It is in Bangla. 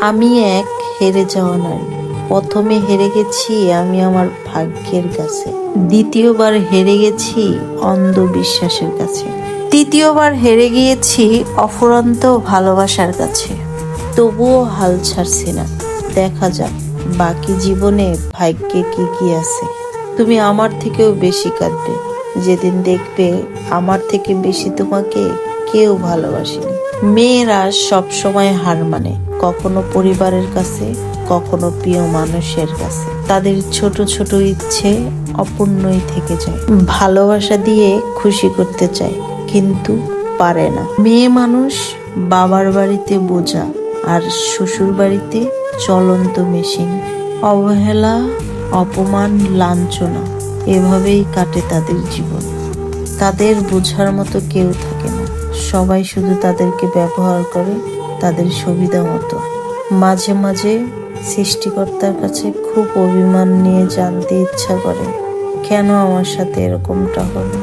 আমি এক হেরে যাওয়া নারী। প্রথমে হেরে গেছি আমি আমার ভাগ্যের কাছে। দ্বিতীয়বার হেরে গেছি অন্ধবিশ্বাসের কাছে। তৃতীয়বার হেরে গিয়েছি অফুরন্ত ভালোবাসার কাছে। তবুও হাল ছাড়ছি না। দেখা যাক, বাকি জীবনে ভাগ্যে কি কি আছে। তুমি আমার থেকেও বেশি কাঁদবে। যেদিন দেখবে আমার থেকে বেশি তোমাকে কেউ ভালোবাসেনি। মেয়েরা সব সময় হার মানে। কখনো পরিবারের কাছে, কখনো প্রিয় মানুষের কাছে। তাদের ছোট ছোট ইচ্ছে অপূর্ণই থেকে যায়। ভালোবাসা দিয়ে খুশি করতে চায়, কিন্তু পারে না। মেয়ে মানুষ বাবার বাড়িতে বোঝা আর শ্বশুর বাড়িতে চলন্ত মেশিন। অবহেলা, অপমান, লাঞ্ছনা, এভাবেই কাটে তাদের জীবন। তাদের বোঝার মতো কেউ থাকে না। সবাই শুধু তাদেরকে ব্যবহার করে তাদের সুবিধা মতো। মাঝে মাঝে সৃষ্টিকর্তার কাছে খুব অভিমান নিয়ে জানতে ইচ্ছা করে, কেন আমার সাথে এরকমটা হলো?